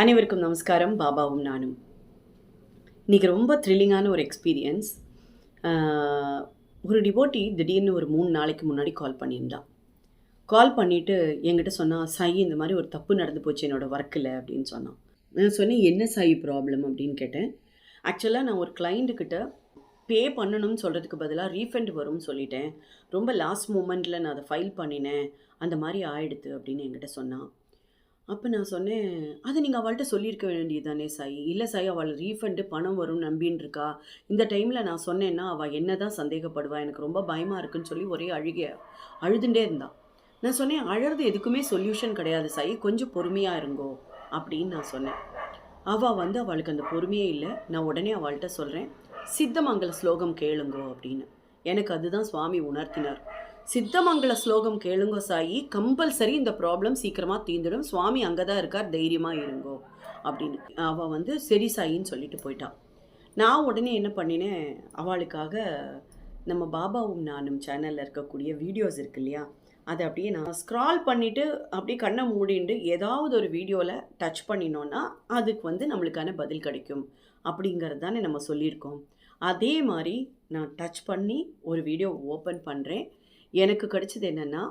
அனைவருக்கும் நமஸ்காரம். பாபாவும் நானும். இன்றைக்கி ரொம்ப த்ரில்லிங்கான ஒரு எக்ஸ்பீரியன்ஸ் ஒரு டிவோட்டி திடீர்னு ஒரு மூணு நாளைக்கு முன்னாடி கால் பண்ணியிருந்தான் கால் பண்ணிவிட்டு என்கிட்ட சொன்னால் சாய் இந்த மாதிரி ஒரு தப்பு நடந்து போச்சு என்னோடய ஒர்க்கில் அப்படின்னு சொன்னான் நான் சொன்னேன் என்ன சாய் ப்ராப்ளம் அப்படின்னு கேட்டேன். ஆக்சுவலாக நான் ஒரு கிளைண்ட்டுக்கிட்ட பே பண்ணணும்னு சொல்கிறதுக்கு பதிலாக ரீஃபண்ட் வரும்னு சொல்லிட்டேன். ரொம்ப லாஸ்ட் மூமெண்ட்டில் நான் அதை ஃபைல் பண்ணினேன். அந்த மாதிரி ஆயிடுத்து அப்படின்னு என்கிட்ட சொன்னான் அப்போ நான் சொன்னேன் அதை நீங்கள் அவள்கிட்ட சொல்லியிருக்க வேண்டியது தானே சாய்? இல்லை சாய் அவள் ரீஃபண்டு பணம் வரும்னு நம்பின்னு இருக்கா இந்த டைமில் நான் சொன்னேன்னா அவள் என்ன தான் சந்தேகப்படுவா? எனக்கு ரொம்ப பயமாக இருக்குன்னு சொல்லி ஒரே அழுகிய அழுதுண்டே இருந்தான் நான் சொன்னேன் அழறது எதுக்குமே சொல்யூஷன் கிடையாது சாய். கொஞ்சம் பொறுமையாக இருங்கோ அப்படின்னு நான் சொன்னேன். அவள் வந்து அவளுக்கு அந்த பொறுமையே இல்லை. நான் உடனே அவள்கிட்ட சொல்கிறேன் சித்தமங்கல ஸ்லோகம் கேளுங்கோ அப்படின்னு. எனக்கு அதுதான் சுவாமி உணர்த்தினார். சித்தமங்கல ஸ்லோகம் கேளுங்கோ சாயி கம்பல்சரி இந்த ப்ராப்ளம் சீக்கிரமாக தீந்துடும் சுவாமி அங்கே தான் இருக்கார் தைரியமாக இருங்கோ அப்படின்னு. அவள் வந்து சரி சாயின்னு சொல்லிட்டு போயிட்டான் நான் உடனே என்ன பண்ணினேன் அவளுக்காக நம்ம பாபாவும் நானும் சேனலில் இருக்கக்கூடிய வீடியோஸ் இருக்கு இல்லையா அதை அப்படியே நான் ஸ்க்ரால் பண்ணிவிட்டு அப்படியே கண்ணை மூடிண்டு ஏதாவது ஒரு வீடியோவில் டச் பண்ணினோன்னா அதுக்கு வந்து நம்மளுக்கான பதில் கிடைக்கும். அப்படிங்கிறது தானே நம்ம சொல்லியிருக்கோம். அதே மாதிரி நான் டச் பண்ணி ஒரு வீடியோ ஓப்பன் பண்ணுறேன் எனக்கு கிடைச்சது என்னென்னா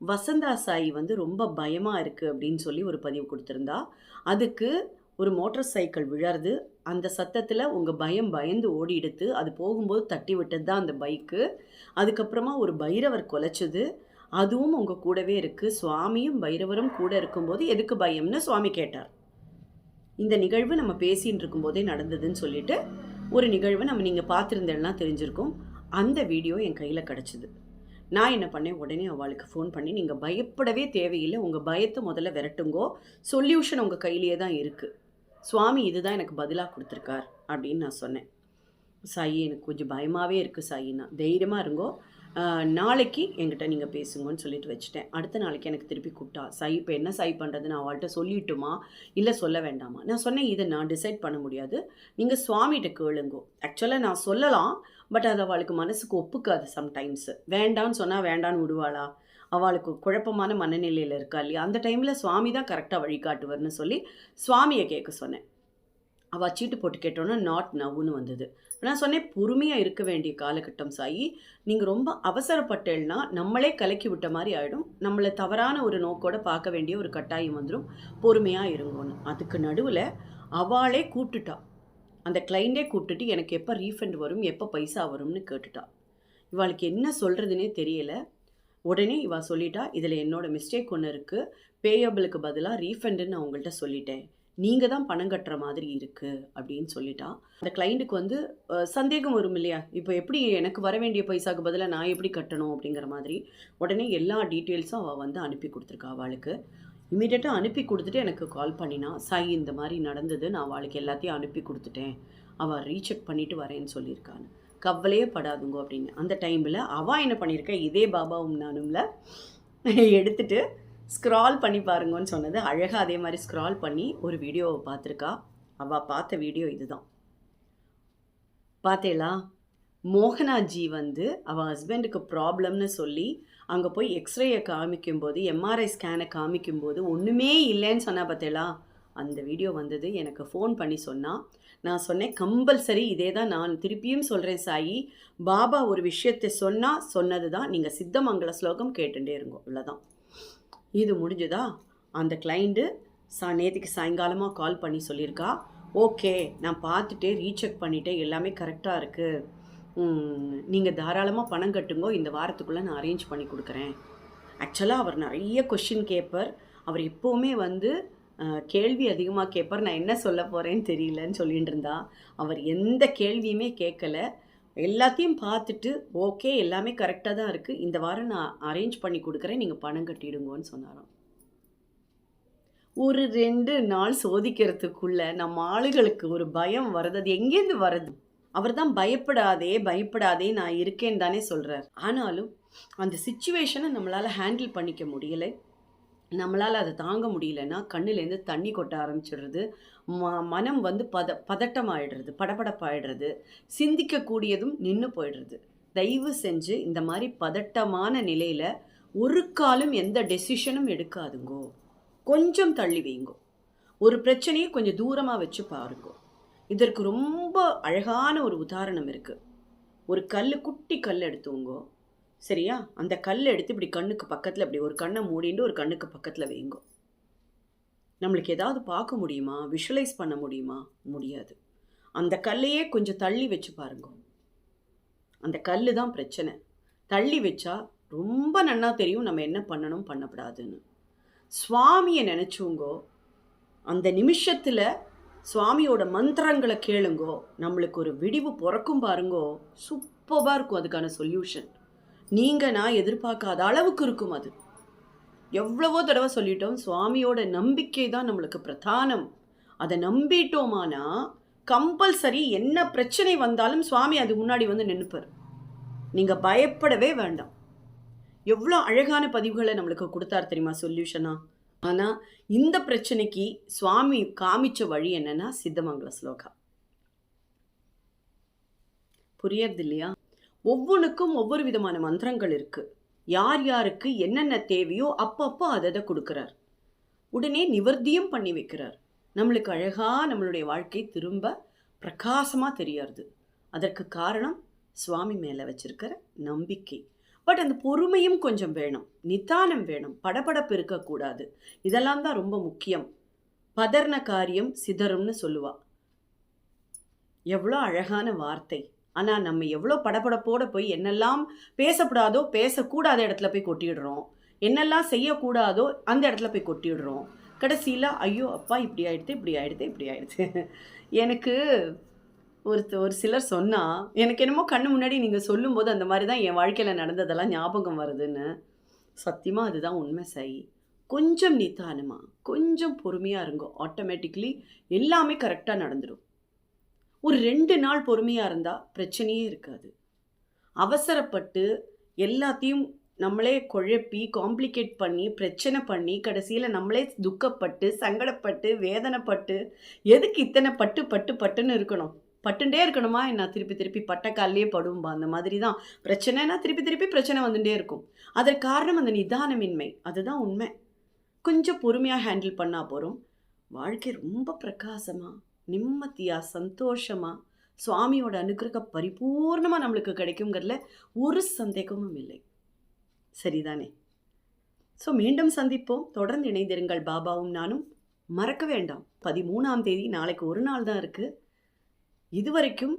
வசந்தா சாய் வந்து ரொம்ப பயமாக இருக்குது அப்படின்னு சொல்லி ஒரு பதிவு கொடுத்துருந்தா. அதுக்கு ஒரு மோட்டார் சைக்கிள் விழருது அந்த சத்தத்தில் உங்கள் பயம் பயந்து ஓடி எடுத்து அது போகும்போது தட்டி விட்டது தான் அந்த பைக்கு. அதுக்கப்புறமா ஒரு பைரவர் கொலைச்சது. அதுவும் உங்கள் கூடவே இருக்குது சுவாமியும் பைரவரும் கூட இருக்கும்போது எதுக்கு பயம்னு சுவாமி கேட்டார். இந்த நிகழ்வு நம்ம பேசின்னு இருக்கும்போதே நடந்ததுன்னு சொல்லிட்டு ஒரு நிகழ்வு நம்ம நீங்கள் பார்த்துருந்தேன்னா தெரிஞ்சிருக்கும். அந்த வீடியோ என் கையில் கிடச்சிது. நான் என்ன பண்ணேன்? உடனே அவளுக்கு ஃபோன் பண்ணி நீங்கள் பயப்படவே தேவையில்லை. உங்கள் பயத்தை முதல்ல விரட்டுங்கோ. சொல்யூஷன் உங்கள் கையிலேயே தான் இருக்குது சுவாமி இதுதான் எனக்கு பதிலாக கொடுத்துருக்கார். அப்படின்னு நான் சொன்னேன். சாயி எனக்கு கொஞ்சம் பயமாகவே இருக்குது சாயின்னா தைரியமாக இருங்கோ. நாளைக்கு என்கிட்ட நீங்கள் பேசுங்கன்னு சொல்லிட்டு வச்சுட்டேன். அடுத்த நாளைக்கு எனக்கு திருப்பி கூப்பிட்டா. சாய் இப்போ என்ன சாய் பண்ணுறது நான் அவள்கிட்ட சொல்லிட்டுமா? இல்லை சொல்ல வேண்டாமா? நான் சொன்னேன் இதை நான் டிசைட் பண்ண முடியாது. நீங்கள் சுவாமிகிட்ட கேளுங்கோ. ஆக்சுவலாக நான் சொல்லலாம். பட் அது அவளுக்கு மனசுக்கு ஒப்புக்காது சம்டைம்ஸ் வேண்டான்னு சொன்னால் வேண்டான்னு விடுவாளா? அவளுக்கு குழப்பமான மனநிலையில் இருக்கா இல்லையா? அந்த டைமில் சுவாமி தான் கரெக்டாக வழிகாட்டுவார்னு சொல்லி சுவாமியை கேட்க சொன்னேன். அவள் சீட்டு போட்டு கேட்டோன்னா நாட் நவ்வுன்னு வந்தது. நான் சொன்னேன் பொறுமையாக இருக்க வேண்டிய காலகட்டம் சாயி. நீங்கள் ரொம்ப அவசரப்பட்டேன்னா நம்மளே கலக்கி விட்ட மாதிரி ஆகிடும் நம்மளை தவறான ஒரு நோக்கோட பார்க்க வேண்டிய ஒரு கட்டாயம் வந்துடும் பொறுமையாக இருங்கன்னு. அதுக்கு நடுவில் அவளே கூப்பிட்டுட்டா. அந்த கிளைண்டே கூப்பிட்டுட்டு எனக்கு எப்போ ரீஃபண்ட் வரும் எப்போ பைசா வரும்னு கேட்டுட்டா. இவளுக்கு என்ன சொல்கிறதுனே தெரியல. உடனே இவா சொல்லிட்டா இதில் என்னோடய மிஸ்டேக் ஒன்று இருக்குது பேயபிளுக்கு பதிலாக ரீஃபண்டுன்னு நான் உங்கள்கிட்ட சொல்லிட்டேன். நீங்கள் தான் பணம் கட்டுற மாதிரி இருக்குது அப்படின்னு சொல்லிட்டா. அந்த கிளைண்ட்டுக்கு வந்து சந்தேகம் வரும் இல்லையா? இப்போ எப்படி எனக்கு வர வேண்டிய பைசாக்கு பதிலாக நான் எப்படி கட்டணும்? அப்படிங்கிற மாதிரி உடனே எல்லா டீட்டெயில்ஸும் அவள் வந்து அனுப்பி கொடுத்துருக்கா அவளுக்கு. இமீடியட்டாக அனுப்பி கொடுத்துட்டு எனக்கு கால் பண்ணினா சாய் இந்த மாதிரி நடந்தது நான் அவளுக்கு எல்லாத்தையும் அனுப்பி கொடுத்துட்டேன். அவள் ரீசெக் பண்ணிவிட்டு வரேன்னு சொல்லியிருக்கான்னு. கவலையே படாதுங்க அப்படின்னு. அந்த டைமில் அவள் என்ன பண்ணியிருக்கா இதே பாபாவும் நானும்ல எடுத்துட்டு ஸ்க்ரால் பண்ணி பாருங்கன்னு சொன்னது. அழகாக அதே மாதிரி ஸ்க்ரால் பண்ணி ஒரு வீடியோவை பார்த்துருக்கா அவள் பார்த்த வீடியோ இதுதான். பார்த்தேலாம் மோகனாஜி வந்து அவள் ஹஸ்பண்டுக்கு ப்ராப்ளம்னு சொல்லி அங்கே போய் எக்ஸ்ரேயை காமிக்கும்போது எம்ஆர்ஐ ஸ்கேனை காமிக்கும்போது ஒன்றுமே இல்லைன்னு சொன்னா பார்த்தேலா அந்த வீடியோ வந்தது. எனக்கு ஃபோன் பண்ணி சொன்னால் நான் சொன்னேன் கம்பல்சரி இதே தான் நான் திருப்பியும் சொல்கிறேன் சாயி. பாபா ஒரு விஷயத்தை சொன்னால் சொன்னது தான் நீங்கள் சித்தமங்கல ஸ்லோகம் கேட்டுட்டே இருங்கோ. இவ்வளோதான் இது முடிஞ்சுதா? அந்த கிளைண்ட்டு சா நேற்றுக்கு சாயங்காலமாக கால் பண்ணி சொல்லியிருக்கா. ஓகே நான் பார்த்துட்டே ரீசெக் பண்ணிட்டேன். எல்லாமே கரெக்டாக இருக்குது நீங்கள் தாராளமாக பணம் கட்டுங்கோ இந்த வாரத்துக்குள்ளே நான் அரேஞ்ச் பண்ணி கொடுக்குறேன். ஆக்சுவலாக அவர் நிறைய கொஷின் கேட்பார் அவர் எப்போவுமே வந்து கேள்வி அதிகமாக கேட்பார் நான் என்ன சொல்ல போகிறேன்னு தெரியலன்னு சொல்லிட்டு இருந்தா. அவர் எந்த கேள்வியுமே கேட்கல. எல்லாத்தையும் பார்த்துட்டு ஓகே எல்லாமே கரெக்டாக தான் இருக்குது இந்த வாரம் நான் அரேஞ்ச் பண்ணி கொடுக்குறேன். நீங்கள் பணம் கட்டிடுங்கோன்னு சொன்னாராம். ஒரு ரெண்டு நாள் சோதிக்கிறதுக்குள்ளே நம்ம ஆளுகளுக்கு ஒரு பயம் வருது அது எங்கேருந்து வருது அவர் தான் பயப்படாதே பயப்படாதே நான் இருக்கேன்னு தானே சொல்கிறார் ஆனாலும் அந்த சுச்சுவேஷனை நம்மளால் ஹேண்டில் பண்ணிக்க முடியலை. நம்மளால் அதை தாங்க முடியலன்னா கண்ணுலேருந்து தண்ணி கொட்ட ஆரம்பிச்சிடுறது. ம மனம் வந்து பத பதட்டமாயிடுறது படபடப்பாயிடுறது. சிந்திக்கக்கூடியதும் நின்று போயிடுறது. தயவு செஞ்சு இந்த மாதிரி பதட்டமான நிலையில் ஒரு காலம் எந்த டெசிஷனும் எடுக்காதுங்கோ. கொஞ்சம் தள்ளி வைங்கோ. ஒரு பிரச்சனையை கொஞ்சம் தூரமாக வச்சு பாருங்கோ. இதற்கு ரொம்ப அழகான ஒரு உதாரணம் இருக்குது ஒரு கல் குட்டி கல் எடுத்துவோங்கோ சரியா? அந்த கல் எடுத்து இப்படி கண்ணுக்கு பக்கத்தில் இப்படி ஒரு கண்ணை மூடிட்டு ஒரு கண்ணுக்கு பக்கத்தில் வைங்க. நம்மளுக்கு ஏதாவது பார்க்க முடியுமா? விஷுவலைஸ் பண்ண முடியுமா? முடியாது. அந்த கல்லையே கொஞ்சம் தள்ளி வச்சு பாருங்க. அந்த கல் தான் பிரச்சனை. தள்ளி வச்சா ரொம்ப நன்னா தெரியும் நம்ம என்ன பண்ணணும் பண்ணக்கூடாதுன்னு சுவாமியை நினச்சோங்கோ. அந்த நிமிஷத்தில் சுவாமியோட மந்திரங்களை கேளுங்கோ. நம்மளுக்கு ஒரு விடிவு பிறக்கும் பாருங்கோ. சூப்பராக இருக்கும் அதுக்கான சொல்யூஷன் நீங்கள் நான் எதிர்பார்க்காத அளவுக்கு இருக்கும் அது. எவ்வளவோ தடவை சொல்லிட்டோம் சுவாமியோட நம்பிக்கை தான் நம்மளுக்கு பிரதானம். அதை நம்பிட்டோமானா கம்பல்சரி என்ன பிரச்சனை வந்தாலும் சுவாமி அது முன்னாடி வந்து நின்றுப்பார் நீங்கள் பயப்படவே வேண்டாம். எவ்வளோ அழகான பதிவுகளை நம்மளுக்கு கொடுத்தார் தெரியுமா சொல்யூஷனா ஆனால் இந்த பிரச்சனைக்கு சுவாமி காமிச்ச வழி என்னன்னா சித்தமங்கல ஸ்லோகா. புரியறது இல்லையா ஒவ்வொன்றுக்கும் ஒவ்வொரு விதமான மந்திரங்கள் இருக்கு. யார் யாருக்கு என்னென்ன தேவையோ அப்பப்போ அதை அதை கொடுக்குறார். உடனே நிவர்த்தியும் பண்ணி வைக்கிறார். நம்மளுக்கு அழகாக நம்மளுடைய வாழ்க்கை திரும்ப பிரகாசமாக தெரியறது. அதற்கு காரணம் சுவாமி மேலே வச்சிருக்கிற நம்பிக்கை. பட் அந்த பொறுமையும் கொஞ்சம் வேணும். நிதானம் வேணும். படபடப்பு இருக்கக்கூடாது. இதெல்லாம் தான் ரொம்ப முக்கியம். பதர்ன காரியம் சிதறும்னு சொல்லுவா. எவ்வளோ அழகான வார்த்தை. ஆனால் நம்ம எவ்வளோ படபடப்போட போய் என்னெல்லாம் பேசக்கூடாதோ பேசக்கூடாத இடத்துல போய் கொட்டிடுறோம். என்னெல்லாம் செய்யக்கூடாதோ அந்த இடத்துல போய் கொட்டிடுறோம். கடைசியில் ஐயோ அப்பா இப்படி ஆயிடுது இப்படி ஆயிடுது இப்படி ஆயிடுது. எனக்கு ஒரு ஒரு சிலர் சொன்னால் எனக்கு என்னமோ கண்ணு முன்னாடி நீங்கள் சொல்லும்போது அந்த மாதிரி தான் என் வாழ்க்கையில் நடந்ததெல்லாம் ஞாபகம் வருதுன்னு. சத்தியமாக அதுதான் உண்மை சை. கொஞ்சம் நிதானமாக கொஞ்சம் பொறுமையாக இருங்கோ. ஆட்டோமேட்டிக்லி எல்லாமே கரெக்டாக நடந்துடும் ஒரு ரெண்டு நாள் பொறுமையாக இருந்தால் பிரச்சனையே இருக்காது. அவசரப்பட்டு எல்லாத்தையும் நம்மளே குழப்பி காம்ப்ளிகேட் பண்ணி பிரச்சனை பண்ணி கடைசியில் நம்மளே துக்கப்பட்டு சங்கடப்பட்டு வேதனைப்பட்டு எதுக்கு இத்தனை பட்டு பட்டு பட்டுன்னு இருக்கணும்? பட்டுண்டே இருக்கணுமா? என்ன திருப்பி திருப்பி பட்டக்கால்லையே படும்பா? அந்த மாதிரி தான் பிரச்சனைனா திருப்பி திருப்பி பிரச்சனை வந்துட்டே இருக்கும். அதற்கு காரணம் அந்த நிதானமின்மை. அதுதான் உண்மை. கொஞ்சம் பொறுமையாக ஹேண்டில் பண்ணால் போகிறோம் வாழ்க்கை ரொம்ப பிரகாசமாக நிம்மதியாக சந்தோஷமாக சுவாமியோட அனுகிரக பரிபூர்ணமாக நம்மளுக்கு கிடைக்குங்கிறதுல ஒரு சந்தேகமும் இல்லை. சரிதானே? ஸோ மீண்டும் சந்திப்போம். தொடர்ந்து இணைந்திருங்கள். பாபாவும் நானும். மறக்க வேண்டாம். பதிமூணாம் தேதி நாளைக்கு ஒரு நாள் தான் இருக்குது இதுவரைக்கும்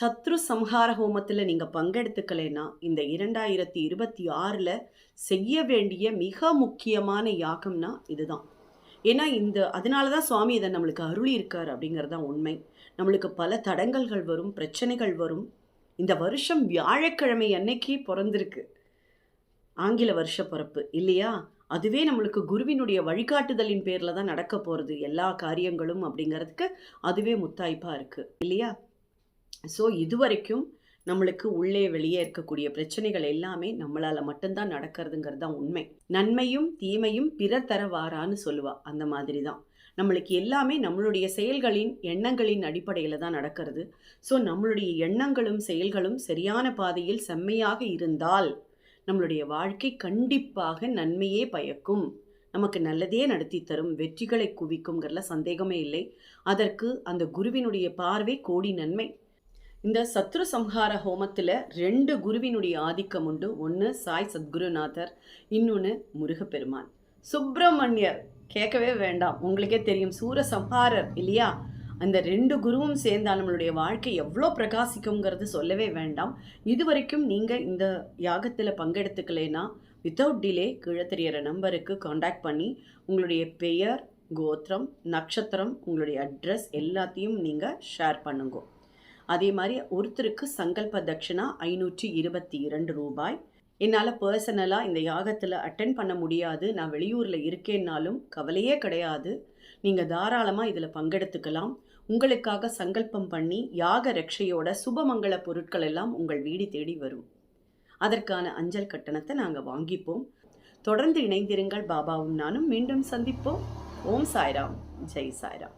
சத்ரு சம்ஹார ஹோமத்தில் நீங்கள் பங்கெடுத்துக்கலைன்னா இந்த இரண்டாயிரத்தி இருபத்தி ஆறில் செய்ய வேண்டிய மிக முக்கியமான யாகம்னா இதுதான். ஏன்னா இந்த அதனால தான் சுவாமி இதை நம்மளுக்கு அருளி இருக்கார் அப்படிங்கிறது தான் உண்மை. நம்மளுக்கு பல தடங்கல்கள் வரும் பிரச்சனைகள் வரும். இந்த வருஷம் வியாழக்கிழமை அன்னைக்கு பிறந்திருக்கு. ஆங்கில வருஷ பிறப்பு இல்லையா? அதுவே நம்மளுக்கு குருவினுடைய வழிகாட்டுதலின் பேரில் தான் நடக்க போகிறது எல்லா காரியங்களும் அப்படிங்கிறதுக்கு அதுவே முத்தாய்ப்பாக இருக்குது இல்லையா? ஸோ இதுவரைக்கும் நம்மளுக்கு உள்ளே வெளியே இருக்கக்கூடிய பிரச்சனைகள் எல்லாமே நம்மளால் மட்டும்தான் நடக்கிறதுங்கிறது தான் உண்மை. நன்மையும் தீமையும் பிறர் தர வாரான்னு சொல்லுவா. அந்த மாதிரி தான். நம்மளுக்கு எல்லாமே நம்மளுடைய செயல்களின் எண்ணங்களின் அடிப்படையில் தான் நடக்கிறது. ஸோ நம்மளுடைய எண்ணங்களும் செயல்களும் சரியான பாதையில் செம்மையாக இருந்தால் நம்மளுடைய வாழ்க்கை கண்டிப்பாக நன்மையே பயக்கும். நமக்கு நல்லதே நடத்தி தரும் வெற்றிகளை குவிக்குங்கிறல சந்தேகமே இல்லை. அதற்கு அந்த குருவினுடைய பார்வை கோடி நன்மை. இந்த சத்ரு சம்ஹார ஹோமத்தில் ரெண்டு குருவினுடைய ஆதிக்கம் உண்டு. ஒன்று சாய் சத்குருநாதர் இன்னொன்று முருகப்பெருமான். சுப்பிரமணியர் கேட்கவே வேண்டாம். உங்களுக்கே தெரியும் சூர சம்ஹாரர் இல்லையா? அந்த ரெண்டு குருவும் சேர்ந்தால் நம்மளுடைய வாழ்க்கை எவ்வளோ பிரகாசிக்குங்கிறது சொல்லவே வேண்டாம். இது வரைக்கும் நீங்கள் இந்த யாகத்தில் பங்கெடுத்துக்கலைன்னா வித்தவுட் டிலே கீழே நம்பருக்கு காண்டாக்ட் பண்ணி உங்களுடைய பெயர் கோத்திரம் நட்சத்திரம் உங்களுடைய அட்ரஸ் எல்லாத்தையும் நீங்கள் ஷேர் பண்ணுங்க. அதே மாதிரி ஒருத்தருக்கு சங்கல்ப தட்சிணா ஐநூற்றி இருபத்தி இரண்டு ரூபாய். என்னால் பர்சனலாக இந்த யாகத்தில் அட்டன் பண்ண முடியாது. நான் வெளியூரில் இருக்கேன்னாலும் கவலையே கிடையாது. நீங்கள் தாராளமாக இதில் பங்கெடுத்துக்கலாம். உங்களுக்காக சங்கல்பம் பண்ணி யாக ரக்ஷையோட சுபமங்கள பொருட்கள் எல்லாம் உங்கள் வீடு தேடி வரும். அதற்கான அஞ்சல் கட்டணத்தை நாங்கள் வாங்கிப்போம். தொடர்ந்து இணைந்திருங்கள் பாபாவும் நானும். மீண்டும் சந்திப்போம். ஓம் சாய்ராம். ஜெய் சாய்ராம்.